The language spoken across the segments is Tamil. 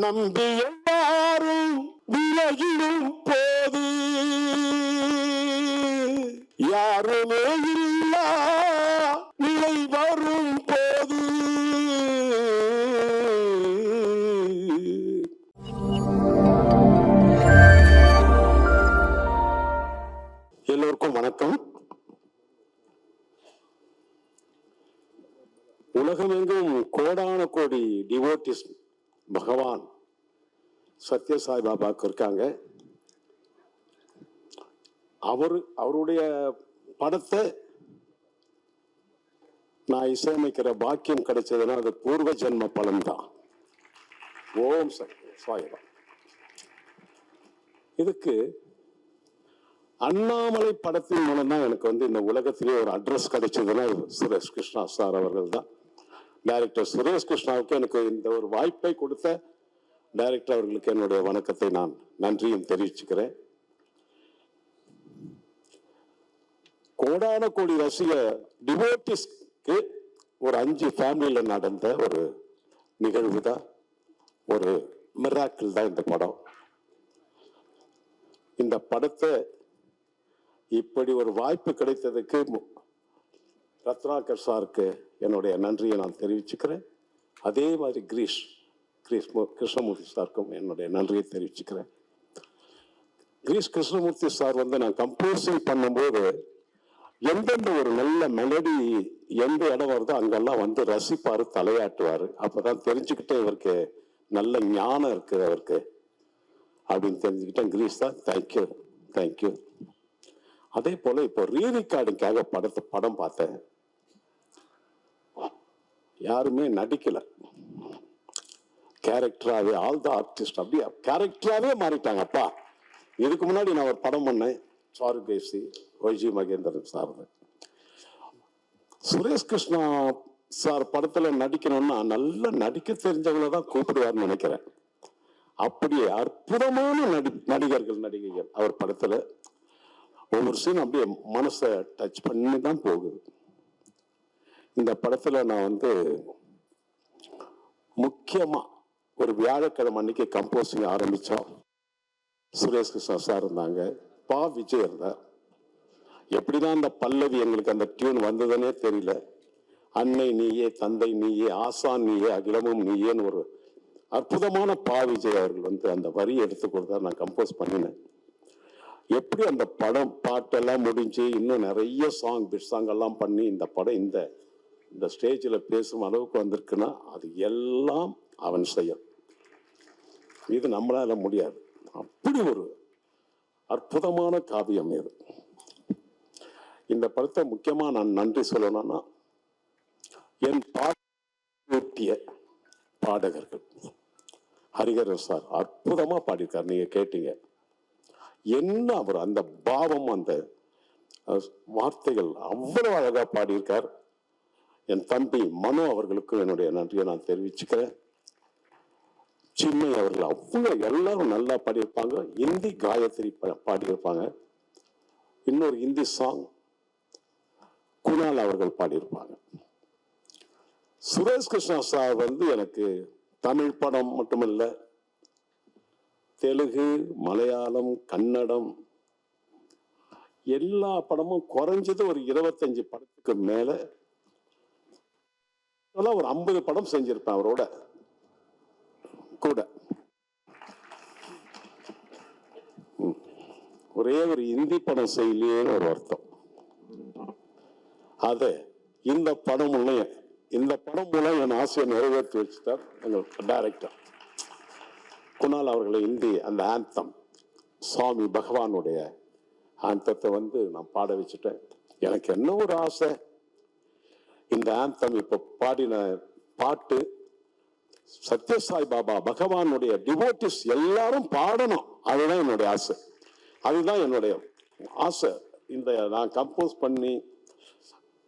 நம்பி எல்லாரும் விலகிடும் போது. யாருமே இல்லா நிலை வரும் போது. எல்லோருக்கும் வணக்கம். உலகமெங்கும் கோடான கோடி டிவோட்டிஸ் பகவான் சத்யசாய் பாபாவுக்கு இருக்காங்க. அவர் அவருடைய படத்தை நான் இசையமைக்கிற பாக்கியம் கிடைச்சதுன்னா அது பூர்வ ஜென்ம பலன் தான். ஓம் சத்ய இதுக்கு அண்ணாமலை படத்தின் மூலம் தான் எனக்கு வந்து இந்த உலகத்திலேயே ஒரு அட்ரஸ் கிடைச்சதுன்னா சுரேஷ் கிருஷ்ணா சார் அவர்கள் தான். டைரக்டர் சுரேஷ் கிருஷ்ணாவுக்கு எனக்கு இந்த ஒரு வாய்ப்பை கொடுத்த டைரக்டர் அவர்களுக்கு என்னுடைய வணக்கத்தை நான் நன்றியும் தெரிவிச்சுக்கிறேன். கோடான கோடி ரசிக டிவோட்டிஸ்க்கு ஒரு அஞ்சு ஃபேமிலியில் நடந்த ஒரு நிகழ்வு தான் ஒரு மிராக்கிள் தான் இந்த படம். இந்த படத்தை இப்படி ஒரு வாய்ப்பு கிடைத்ததுக்கு மு- ரத்னாகர் சாருக்கு என்னுடைய நன்றியை நான் தெரிவிச்சுக்கிறேன். அதே மாதிரி கிரீஷ் கிரீஷ் கிருஷ்ணமூர்த்தி சாருக்கும் என்னுடைய நன்றியை தெரிவிச்சுக்கிறேன். கிரீஷ் கிருஷ்ணமூர்த்தி சார் வந்து நான் கம்போசிங் பண்ணும்போது எந்தெந்த ஒரு நல்ல மெலடி எந்த இடம் வருதோ அங்கெல்லாம் வந்து ரசிப்பார் தலையாட்டுவார். அப்போ தான் தெரிஞ்சுக்கிட்டே இவருக்கு நல்ல ஞானம் இருக்குது அவருக்கு. அப்படின்னு தெரிஞ்சுக்கிட்டேன். கிரீஷ் தான் தேங்க்யூ தேங்க்யூ அதே போல் இப்போ ரீ ரெக்கார்டிங்காக படத்தை படம் பார்த்தேன். யாருமே நடிக்கலை. கேரக்டராகவே ஆல் த ஆர்டிஸ்ட் அப்படியே கேரக்டராகவே மாறிட்டாங்க அப்பா இதுக்கு முன்னாடி நான் ஒரு படம் பண்ணேன். சாரு கேசி Y G Mahendran sir Suresh Krishna sir படத்தில் நடிக்கணும்னா நல்லா நடிக்க தெரிஞ்சவங்கள தான் கூப்பிடுவார்னு நினைக்கிறேன். அப்படி அற்புதமான நடி நடிகர்கள் நடிகைகள் அவர் படத்தில். ஒவ்வொரு சீன் அப்படியே மனசை டச் பண்ணி தான் போகுது. இந்த படத்தில் நான் வந்து முக்கியமாக ஒரு வியாழக்கிழமை அன்னைக்கு கம்போசிங் ஆரம்பித்தோம் சுரேஷ் கிருஷ்ணா சார் இருந்தாங்க. பா விஜய் இருந்தார். எப்படிதான் அந்த பல்லவி எங்களுக்கு அந்த டியூன் வந்ததுன்னே தெரியல. அன்னை நீயே தந்தை நீயே ஆசான் நீயே அகிலமும் நீயேன்னு ஒரு அற்புதமான பா விஜய் அவர்கள் வந்து அந்த வரி எடுத்து கொடுத்தா நான் கம்போஸ் பண்ணினேன். எப்படி அந்த படம் பாட்டெல்லாம் முடிஞ்சு இன்னும் நிறைய சாங் பிட் சாங் எல்லாம் பண்ணி இந்த படம் இந்த இந்த ஸ்டேஜில் பேசும் அளவுக்கு வந்திருக்குன்னா அது எல்லாம் அவன் செயல். இது நம்மளால முடியாது. அப்படி ஒரு அற்புதமான காவியம் இது. இந்த படத்தை முக்கியமா நான் நன்றி சொல்லணும்னா என் பாட்டிய பாடகர்கள் ஹரிகரன் சார் அற்புதமா பாடியிருக்கார். நீங்க கேட்டீங்க. என்ன அவர் அந்த பாவம் அந்த வார்த்தைகள் அவ்வளவு அழகா பாடியிருக்கார். என் தம்பி மனோ அவர்களுக்கும் என்னுடைய நன்றியை நான் தெரிவிச்சுக்கிறேன். சின்மை அவர்கள் அவங்க எல்லாரும் நல்லா பாடியிருப்பாங்க. இந்தி காயத்ரி பாடியிருப்பாங்க. இன்னொரு இந்தி சாங் குணால் அவர்கள் பாடியிருப்பாங்க. சுரேஷ் கிருஷ்ணா சார் வந்து எனக்கு தமிழ் படம் மட்டுமல்ல தெலுங்கு மலையாளம் கன்னடம் எல்லா படமும் குறைஞ்சது ஒரு இருபத்தஞ்சு படத்துக்கு மேலே. ஒரு ஐம்பது படம் செஞ்சிருப்பேன் அவரோட கூட ம். ஒரே ஒரு இந்தி படம் செய்யலையே ஒரு வருத்தம் அது இந்த படம் மூலம் இந்த படம் மூலம் என் ஆசையை நிறைவேற்றி வச்சுட்டார் எங்கள் டைரக்டர் குணால் அவர்களை இந்தி அந்த ஆந்தம் சுவாமி பகவானுடைய ஆந்தத்தை வந்து நான் பாட வச்சுட்டேன். எனக்கு என்ன ஒரு ஆசை? இந்த ஆந்தம் இப்போ பாடின பாட்டு சத்யசாய் பாபா பகவானுடைய டிவோட்டிஸ் எல்லாரும் பாடணும். அதுதான் என்னுடைய ஆசை. அதுதான் என்னுடைய ஆசை. இந்த நான் கம்போஸ் பண்ணி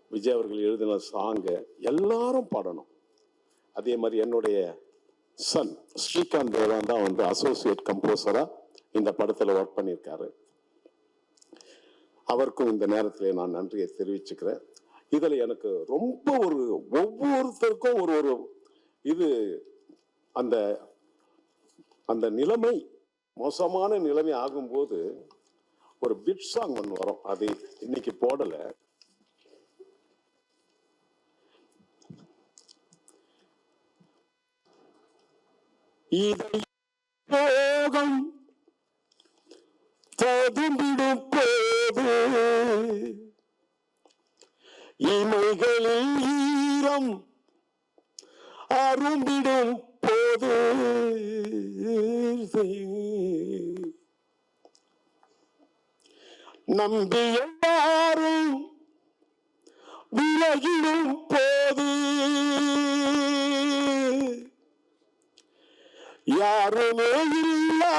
விஜய் அவர்கள் எழுதின சாங்கை எல்லாரும் பாடணும். அதே மாதிரி என்னுடைய சன் ஸ்ரீகாந்த் தேவான் தான் வந்து அசோசியேட் கம்போசராக இந்த படத்தில் ஒர்க் பண்ணியிருக்காரு. அவருக்கும் இந்த நேரத்தில் நான் நன்றியை தெரிவிச்சுக்கிறேன். இதில் எனக்கு ரொம்ப ஒரு ஒவ்வொருத்தருக்கும் ஒரு ஒரு இது அந்த அந்த நிலைமை மோசமான நிலைமை ஆகும்போது ஒரு பிட் சாங் ஒன்று வரும். அது இன்னைக்கு போடல. போகம் ததும்பிடும் போது இமைகளில் ஈரம் அரும்பிடும் போது நம்பி எல்லாரும் விலகிடும் போது யாருமே இல்லா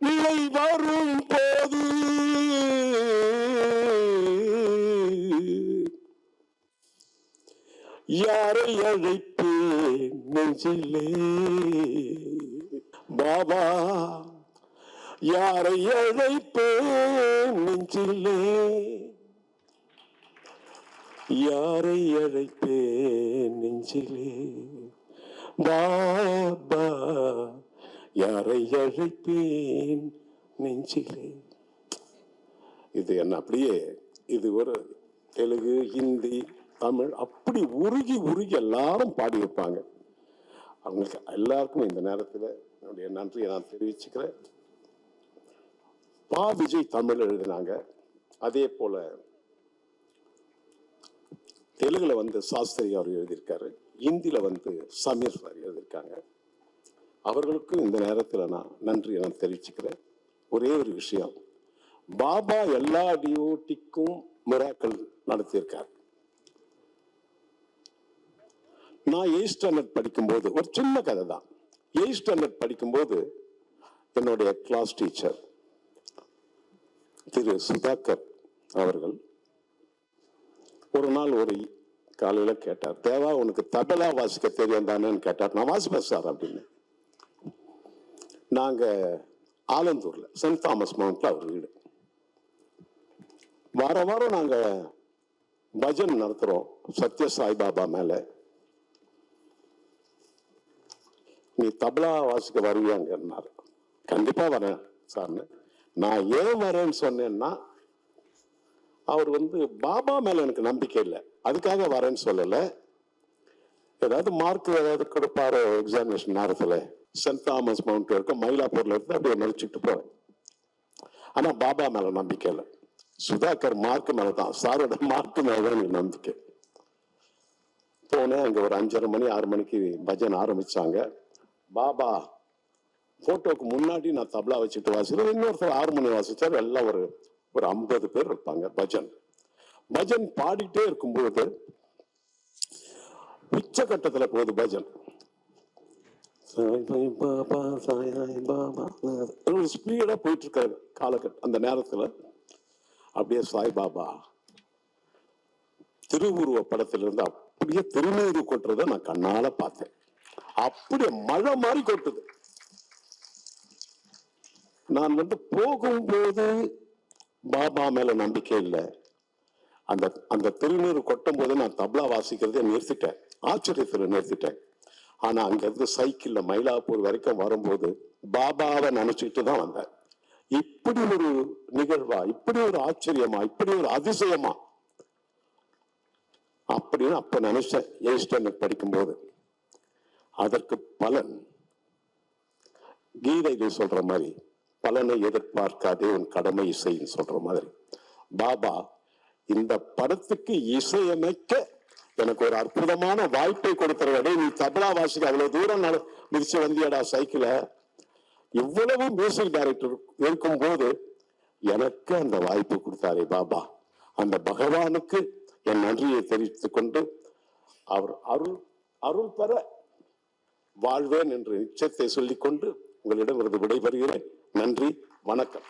நிலை வரும் போது யாரை அழைப்ப நெஞ்சிலே. பாபா யாரை அழைப்பேன் நெஞ்சிலே? யாரை அழைப்பேன் நெஞ்சிலே? பாபா யாரை அழைப்பேன் நெஞ்சிலே? இது என்ன அப்படியே இது ஒரு தெலுங்கு ஹிந்தி தமிழ் அப்படி உருகி உருகி எல்லாரும் பாடி வைப்பாங்க. அவங்களுக்கு எல்லாருக்கும் இந்த நேரத்தில் என்னுடைய நன்றியை நான் தெரிவிச்சுக்கிறேன். பா விஜய் தமிழ் எழுதினாங்க. அதே போல தெலுங்குல வந்து சாஸ்திரி அவர் எழுதியிருக்காரு. இந்தியில வந்து சமீர் சார் எழுதியிருக்காங்க. அவர்களுக்கும் இந்த நேரத்தில் நான் நன்றியை நான் தெரிவிச்சுக்கிறேன். ஒரே ஒரு விஷயம். பாபா எல்லா டியூட்டிக்கும் மிராக்கள் நடத்தியிருக்கார். நான் எயிட் ஸ்டாண்டர்ட் படிக்கும்போது ஒரு சின்ன கதை தான் எயிட் ஸ்டாண்டர்ட் படிக்கும்போது என்னுடைய கிளாஸ் டீச்சர் திரு சுதாகர் அவர்கள் ஒரு நாள் ஒரு காலையில் கேட்டார் தேவா உனக்கு தபலா வாசிக்க தெரியும் தானேன்னு கேட்டார். நான் வாசிப்பேன் சார் அப்படின்னு. நாங்கள் ஆலந்தூரில் சென்ட் தாமஸ் மவுண்ட்ல அவர் வீடு. வார வாரம் நாங்கள் பஜன் நடத்துகிறோம் சத்ய சாய்பாபா மேலே. நீ தபலா வாசிக்க வருவியாங்கன்னாரு கண்டிப்பா வரேன் சார்னு நான் ஏன் வரேன்னு சொன்னேன்னா அவர் வந்து பாபா மேல எனக்கு நம்பிக்கை இல்லை. அதுக்காக வரேன்னு சொல்லல. ஏதாவது மார்க் ஏதாவது கொடுப்பாரு எக்ஸாமினேஷன் நேரத்தில்? சென்ட் தாமஸ் மவுண்ட் இருக்க மயிலாப்பூர்ல இருந்து அப்படியே நடிச்சுட்டு போவேன். ஆனா பாபா மேல நம்பிக்கை இல்லை. சுதாகர் மார்க் மேல தான். சாரோட மார்க் மேல தான் எனக்கு நம்பிக்கை. போனேன் அங்க ஒரு அஞ்சரை மணி ஆறு மணிக்கு பஜன் ஆரம்பிச்சாங்க. பாபா போட்டோக்கு முன்னாடி நான் தபலா வச்சுட்டு வாசிச்சேன் இன்னொருத்தர் ஆறு மணி வாசிச்சார். எல்லாம் ஒரு ஒரு ஐம்பது பேர் இருப்பாங்க. பஜன். பஜன் பாடிட்டே இருக்கும்போது உச்சகட்டத்தில் போகுது பஜன். சாய் பாபா சாய் சாய் பாபா. ஒரு ஸ்பீடா போயிட்டு இருக்காரு காலகட்டம் அந்த நேரத்தில். அப்படியே சாய் பாபா திருவுருவ படத்திலிருந்து அப்படியே திருநீறு கொட்டுறதை நான் கண்ணால் பார்த்தேன். அப்படியே மழை மாதிரி கொட்டுது. நான் வந்து போகும்போது பாபா மேல நம்பிக்கை இல்லை. அந்த அந்த திருநீர் கொட்டும் போது நான் தபலா வாசிக்கிறதே நிறுத்திட்டேன். ஆச்சரியத்தில் நிறுத்திட்டேன். ஆனா அங்கிருந்து சைக்கிள்ல மயிலாப்பூர் வரைக்கும் வரும்போது பாபாவை நினைச்சுக்கிட்டு தான் வந்தேன். இப்படி ஒரு நிகழ்வா? இப்படி ஒரு ஆச்சரியமா? இப்படி ஒரு அதிசயமா? அப்படின்னு அப்ப நினைச்சேன். எயிட் படிக்கும்போது. அதற்கு பலன். கீதையில சொல்ற மாதிரி பலனை எதிர்பார்க்காதே உன் கடமை இசைன்னு சொல்ற மாதிரி. பாபா இந்த படத்துக்கு இசையமைக்க எனக்கு ஒரு அற்புதமான வாய்ப்பை கொடுத்துருவடே நீ தபலா வாசிக்க அவ்வளவு தூரம் நட மிதிச்சு வந்தியடா சைக்கிள. இவ்வளவு மியூசிக் டைரக்டர் இருக்கும் போது எனக்கு அந்த வாய்ப்பு கொடுத்தாரே பாபா. அந்த பகவானுக்கு என் நன்றியை தெரிவித்துக் கொண்டு அவர் அருள் அருள் பெற வாழ்வேன் என்று நிச்சயத்தை சொல்லிக்கொண்டு உங்களிடம் இருந்து விடைபெறுகிறேன். நன்றி வணக்கம்.